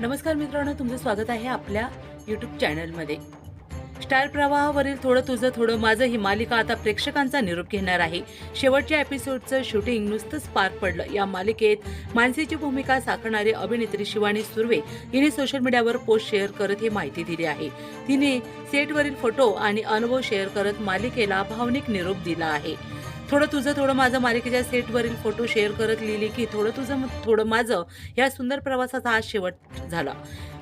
नमस्कार मित्रांनो तुमचं स्वागत आहे आपल्या यूट्यूब चॅनलमध्ये स्टार प्रवाहावरील थोडं तुझं थोडं माझं ही मालिका आता प्रेक्षकांचा निरोप घेणार आहे. शेवटच्या एपिसोडचं शूटिंग नुसतंच पार पडलं. या मालिकेत मानसीची भूमिका साकारणारी अभिनेत्री शिवानी सुर्वे हिने सोशल मीडियावर पोस्ट शेअर करत ही माहिती दिली आहे. तिने सेटवरील फोटो आणि अनुभव शेअर करत मालिकेला भावनिक निरोप दिला आहे. थोडं तुझं थोडं माझं मालिकेच्या सेटवरील फोटो शेअर करत लिहिली की थोडं तुझं थोडं माझं या सुंदर प्रवासाचा आज शेवट झाला.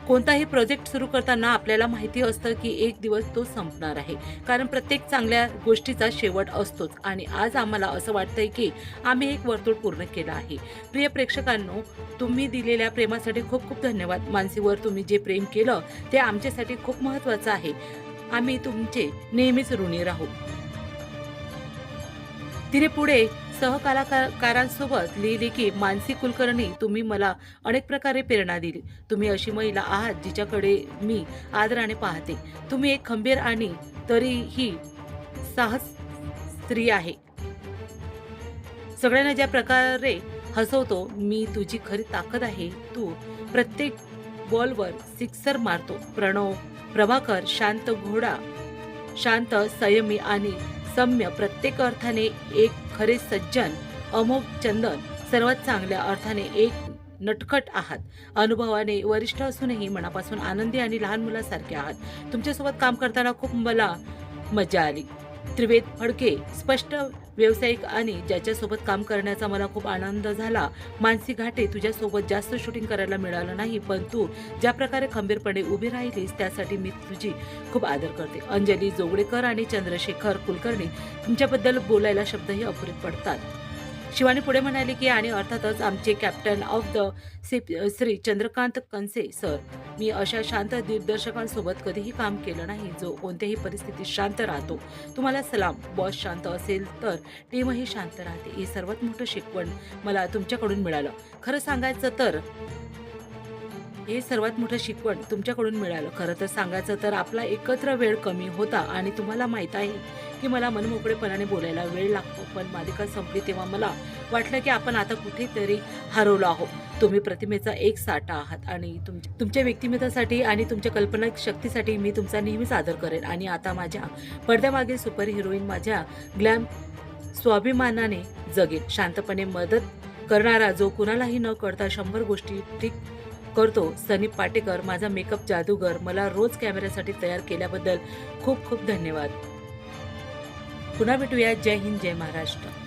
कोणताही प्रोजेक्ट सुरू करताना आपल्याला माहिती असतं की एक दिवस तो संपणार आहे. कारण प्रत्येक चांगल्या गोष्टीचा शेवट असतोच. आणि आज आम्हाला असं वाटतंय की आम्ही एक वर्तुळ पूर्ण केलं आहे. प्रिय प्रेक्षकांनो तुम्ही दिलेल्या प्रेमासाठी खूप खूप धन्यवाद. मानसीवर तुम्ही जे प्रेम केलं ते आमच्यासाठी खूप महत्त्वाचं आहे. आम्ही तुमचे नेहमीच ऋणी राहू. तिने पुढे सहकलाकारांसोबत लिहिली की मानसी कुलकर्णी तुम्ही मला अनेक प्रकारे प्रेरणा दिली. तुम्ही अशी महिला आहात जिच्याकडे मी आदराने पाहते. तुम्ही एक खंबीर आणि तरीही साहस स्त्री आहे. सगळ्यांना ज्या प्रकारे हसवतो मी तुझी खरी ताकद आहे. तू प्रत्येक बॉलवर सिक्सर मारतो. प्रणव प्रभाकर शांत घोडा शांत संयमी आणि सम्य प्रत्येक अर्थाने एक खरे सज्जन अमोघ चंदन सर्वात चांगल्या अर्थाने एक नटखट आहात. अनुभवाने वरिष्ठ असूनही मनापासून आनंदी आणि लहान मुलासारखे आहात. तुमच्यासोबत काम करताना खूप मला मजा आली. त्रिवेद फडके स्पष्ट व्यावसायिक आणि ज्याच्यासोबत काम करण्याचा मला खूप आनंद झाला. मानसी घाटे तुझ्यासोबत जास्त शूटिंग करायला मिळालं नाही पण तू ज्या प्रकारे खंबीरपणे उभी राहिलीस त्यासाठी मी तुझी खूप आदर करते. अंजली जोगडेकर आणि चंद्रशेखर कुलकर्णी तुमच्याबद्दल बोलायला शब्दही अपुरे पडतात. शिवानी पुढे म्हणाले की आणि अर्थातच आमचे captain of the Shri Chandrakant Kanse sir मी अशा शांत दिग्दर्शकांसोबत कधीही काम केलं नाही जो कोणत्याही परिस्थितीत शांत राहतो. तुम्हाला सलाम. बॉस शांत असेल तर टीमही शांत राहते. हे सर्वात मोठं शिकवण मला तुमच्याकडून मिळालं. खरं सांगायचं तर हे सर्वात मोठं शिकवण तुमच्याकडून मिळालं. खरं तर सांगायचं तर आपला एकत्र वेळ कमी होता आणि तुम्हाला माहीत आहे की मला मनमोकळेपणाने बोलायला वेळ लागतो. पण मालिका संपली तेव्हा मला वाटलं की आपण आता कुठेतरी हरवलो आहोत. तुम्ही प्रतिमेचा एक साठा आहात आणि तुमच्या तुमच्या व्यक्तिमत्वासाठी आणि तुमच्या कल्पना शक्तीसाठी मी तुमचा नेहमीच आदर करेन. आणि आता माझ्या पडद्यामागे सुपर हिरोईन माझ्या ग्लॅम स्वाभिमानाने जगेल शांतपणे मदत करणारा जो कुणालाही न कळता शंभर गोष्टी ठीक करतो सनी पाटेकर माझा मेकअप जादूगर मला रोज कॅमेऱ्यासाठी तयार केल्याबद्दल खूप खूप धन्यवाद. पुन्हा भेटूया. जय हिंद जय महाराष्ट्र.